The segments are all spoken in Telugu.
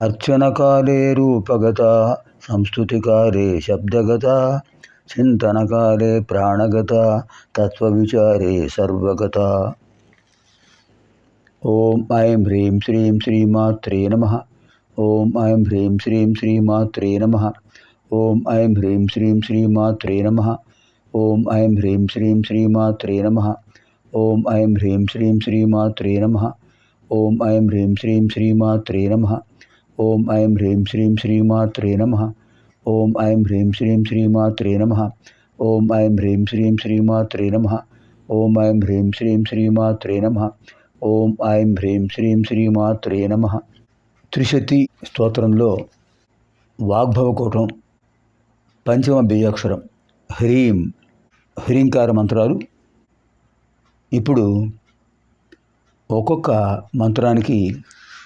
అర్చనకాలే రూపగత సంస్కృతికాలే శబ్దగత చింతనకాలే ప్రాణగత తత్వవిచారే సర్వగత ఓం ఐం హ్రీం శ్రీం శ్రీమాత్రే నమ ఓం ఐం హ్రీం శ్రీం శ్రీమాత్రే నమ ఓం ఐం హ్రీం శ్రీం శ్రీమాత్రే నమ ఓం ఐం హ్రీం శ్రీం శ్రీమాత్రే నమ ఓం ఐం హ్రీం శ్రీం శ్రీమాత్రే నమ ఓం ఐం హ్రీం శ్రీం శ్రీమాత్రే నమ ఓం ఐం హ్రీం శ్రీం శ్రీమాత్రే నమ. ఓం ఐం హ్రీం శ్రీం శ్రీమాత్రే నమ. ఓం ఐం హ్రీం శ్రీం శ్రీమాత్రే నమ. ఓం ఐం హ్రీం శ్రీం శ్రీమాత్రే నమ. ఓం ఐం హ్రీం శ్రీం శ్రీమాత్రే నమ. త్రిశతి స్తోత్రంలో వాగ్భవకూటం పంచమ బీజాక్షరం హ్రీం హ్రీంకార మంత్రాలు. ఇప్పుడు ఒక్కొక్క మంత్రానికి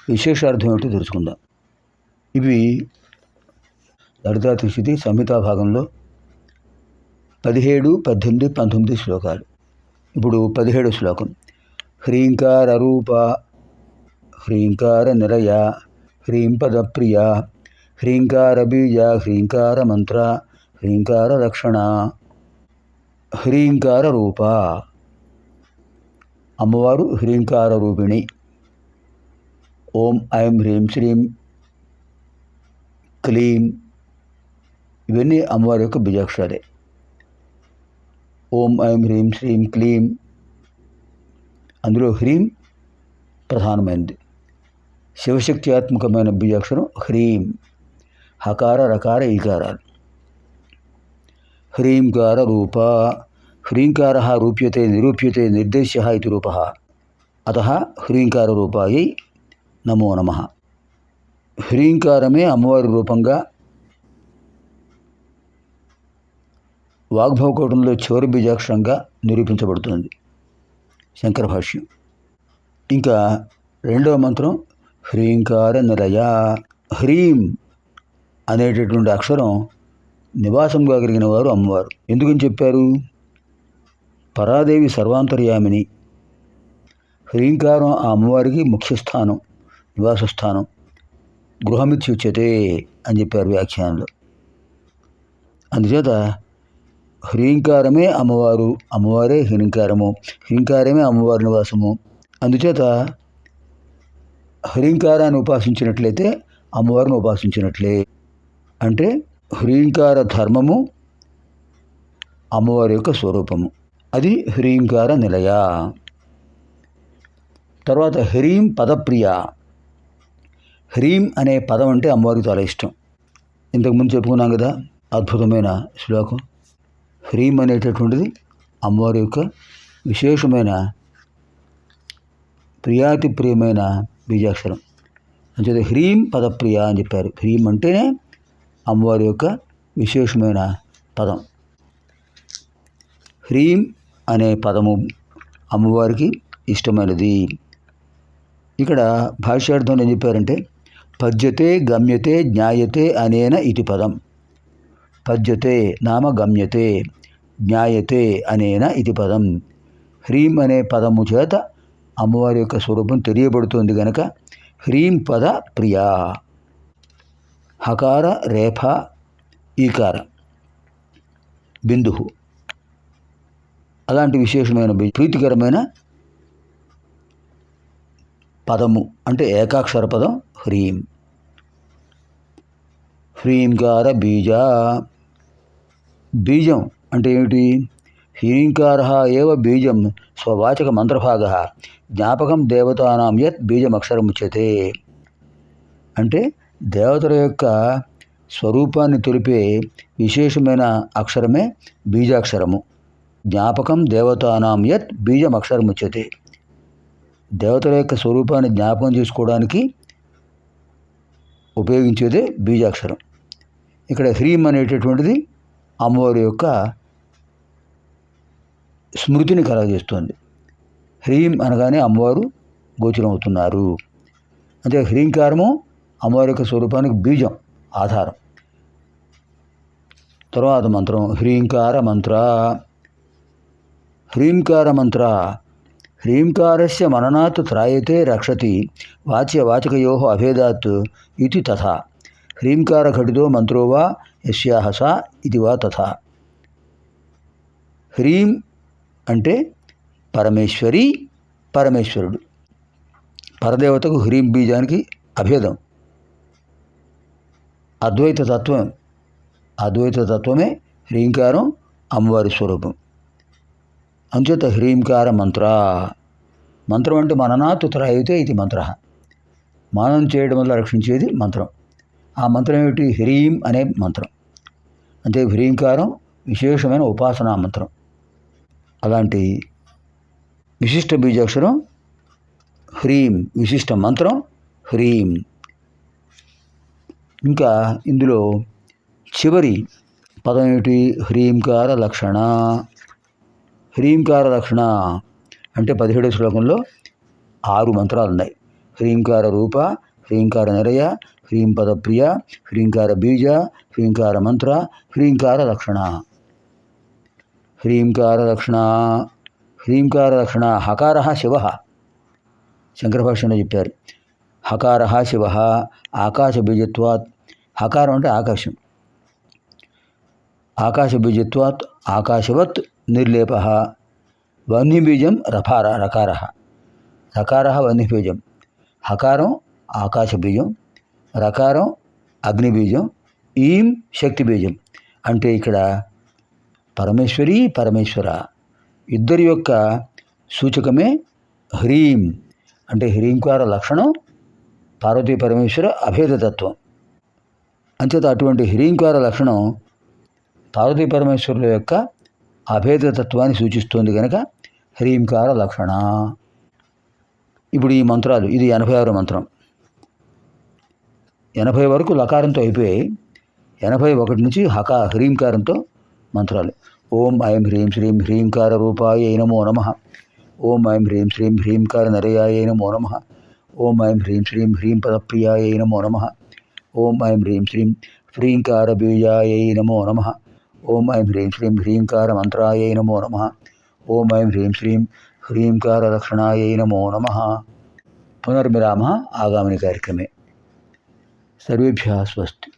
విశేషార్థం ఏమిటో తెలుసుకుందాం. ఇవి లలితా సంహితా భాగంలో పదిహేడు పద్దెనిమిది పంతొమ్మిది శ్లోకాలు. ఇప్పుడు పదిహేడు శ్లోకం. హ్రీంకార రూప హ్రీంకార నిరయ హ్రీంపదప్రియ హ్రీంకార బీజ హ్రీంకార మంత్ర హ్రీంకార రక్షణ హ్రీంకార రూప. అమ్మవారు హ్రీంకార రూపిణి. ఓం ఐం హ్రీం శ్రీం క్లీం ఇవన్నీ అమ్మవారి యొక్క బీజాక్షరాలే ఓం ఐం హ్రీం శ్రీం క్లీం అందులో హ్రీం ప్రధానమైనది శివశక్త్యాత్మకమైన బీజాక్షరం హ్రీం హకార రకార ఈకారాలు హ్రీంకార రూప హ్రీంకార రూప్యతే నిరూప్యతే నిర్దేశ్య ఇది రూప అత హ్రీంకార రూపాయై నమో నమ హ్రీంకారమే అమ్మవారి రూపంగా వాగ్భవకోటంలో చివరి బీజాక్షరంగా నిరూపించబడుతుంది శంకర భాష్యం ఇంకా రెండవ మంత్రం హ్రీంకార నిలయ హ్రీం అనేటటువంటి అక్షరం నివాసంగా కలిగిన వారు అమ్మవారు. ఎందుకని చెప్పారు? పరాదేవి సర్వాంతర్యామిని. హ్రీంకారం ఆ అమ్మవారికి ముఖ్య స్థానం నివాస స్థానం గృహమిత్యుచ్యతే అని చెప్పారు వ్యాఖ్యానంలో. అందుచేత హ్రీంకారమే అమ్మవారు అమ్మవారే హ్రీంకారము హ్రీంకారమే అమ్మవారి నివాసము. అందుచేత హ్రీంకారాన్ని ఉపాసించినట్లయితే అమ్మవారిని ఉపాసించినట్లే. అంటే హ్రీంకార ధర్మము అమ్మవారి యొక్క స్వరూపము. అది హ్రీంకార నిలయ. తర్వాత హ్రీం పదప్రియ. హ్రీం అనే పదం అంటే అమ్మవారికి చాలా ఇష్టం. ఇంతకుముందు చెప్పుకున్నాం కదా అద్భుతమైన శ్లోకం. హ్రీం అనేటటువంటిది అమ్మవారి యొక్క విశేషమైన ప్రియాతి ప్రియమైన బీజాక్షరం. అంచేత హ్రీం పదప్రియ అని చెప్పారు. హ్రీం అంటేనే అమ్మవారి యొక్క విశేషమైన పదం. హ్రీం అనే పదము అమ్మవారికి ఇష్టమైనది. ఇక్కడ భాష్యార్థం ఏం చెప్పారంటే పద్యతే గమ్యతే జ్ఞాయతే అనేన ఇది పదం. పద్యతే నామ గమ్యతే జ్ఞాయతే అనేన ఇది పదం. హ్రీం అనే పదము చేత అమ్మవారి యొక్క స్వరూపం తెలియబడుతుంది గనక హ్రీం పద ప్రియా. హకార రేఫ ఈకార. బిందు అలాంటి విశేషమైన ప్రీతికరమైన పదము అంటే ఏకాక్షర పదం హ్రీం. హ్రీంకార బీజ. బీజం అంటే ఏమిటి? హ్రీంకార ఏవ బీజం స్వవాచక మంత్రభాగ. జ్ఞాపకం దేవతానాం యత్ బీజమక్షరముచ్యతే. అంటే దేవతల యొక్క స్వరూపాన్ని తెలిపే విశేషమైన అక్షరమే బీజాక్షరము. జ్ఞాపకం దేవతానాం యత్ బీజమక్షరముచ్యతే. దేవతల యొక్క స్వరూపాన్ని జ్ఞాపకం చేసుకోవడానికి ఉపయోగించేదే బీజాక్షరం. ఇక్కడ హ్రీం అనేటటువంటిది అమ్మవారి యొక్క స్మృతిని కలగజేస్తుంది. హ్రీం అనగానే అమ్మవారు గోచరం అవుతున్నారు అంటే హ్రీంకారము అమ్మవారి యొక్క స్వరూపానికి బీజం ఆధారం. తర్వాత మంత్రం హ్రీంకార మంత్ర. హ్రీంకార మంత్ర. హ్రీంకారస్య మననాత్ త్రాయతే రక్షతి వాచ్య వాచకయో అభేదాత్ ఇది తథా. హ్రీంకారఘటితో మంత్రో వా యస్యాహ సా ఇది వా తథా హ్రీం అంటే పరమేశ్వరి పరమేశ్వరుడు। పరదేవతకు హ్రీం బీజానికి అభేదం। అద్వైత తత్వం అద్వైత తత్వమే హ్రీంకారం అమ్మవారి స్వరూపం। అంచేత హ్రీంకార మంత్ర। మంత్రం అంటే మననాత్ త్రాయితే ఇది మంత్ర। మననం చేయడం వల్ల రక్షించేది మంత్రం। ఆ మంత్రం ఏమిటి? హ్రీం అనే మంత్రం. అంటే హ్రీంకారం విశేషమైన ఉపాసనా మంత్రం. అలాంటి విశిష్ట బీజాక్షరం హ్రీం విశిష్ట మంత్రం హ్రీం. ఇంకా ఇందులో చివరి పదం ఏమిటి? హ్రీంకార లక్షణ. హ్రీంకార లక్షణ అంటే పదిహేడో శ్లోకంలో ఆరు మంత్రాలు ఉన్నాయి హ్రీంకార రూప హ్రీంకార నిరయ హ్రీం పదప్రియ హ్రీంకార బీజ హ్రీంకార మంత్ర హ్రీంకార లక్షణ హ్రీంకార లక్షణ హ్రీంకార లక్షణ హకార శివ శంకర భాష్యంలో చెప్పారు హకార శివ ఆకాశ బీజత్వాత్ హకారం అంటే ఆకాశం ఆకాశ బీజత్వాత్ ఆకాశవత్ నిర్లేప వన్యబీజం రఫార రకార రకార వన్యబీజం హకారం ఆకాశ బీజం రకారం అగ్నిబీజం ఈం శక్తి బీజం. అంటే ఇక్కడ పరమేశ్వరి పరమేశ్వర. ఇద్దరి యొక్క సూచకమే హ్రీం. అంటే హ్రీంకార లక్షణం పార్వతీ పరమేశ్వర అభేదతత్వం అంచేత అటువంటి హ్రీంకార లక్షణం పార్వతీ పరమేశ్వరుల యొక్క అభేదతత్వాన్ని సూచిస్తుంది కనుక హ్రీంకార లక్షణ. ఇప్పుడు ఈ మంత్రాలు ఇది ఎనభై ఆరు మంత్రం. ఎనభై వరకు లకారంతో అయిపోయాయి. ఎనభై ఒకటి నుంచి హకా హ్రీంకారంతో మంత్రాలు. ఓం ఐం హ్రీం శ్రీం హ్రీంకార రూపాయ నమో నమ. ఓం ఐం హ్రీం శ్రీం హ్రీంకార నరయాయ నమో నమ. ఓం ఐం హ్రీం శ్రీం హ్రీం పదప్రియాయ నమో నమ. ఓం ఐం హ్రీం శ్రీం హ్రీంకార బీజాయ నమో నమ. ఓం ఐం హ్రీం శ్రీం హ్రీంకార మంత్రాయ నమో నమ. ఓం ఐం హ్రీం శ్రీం హ్రీంకార లక్షణాయ నమో నమ. పునర్మిరామ ఆగామిని కార్యక్రమే. సర్వేభ్య స్వస్తి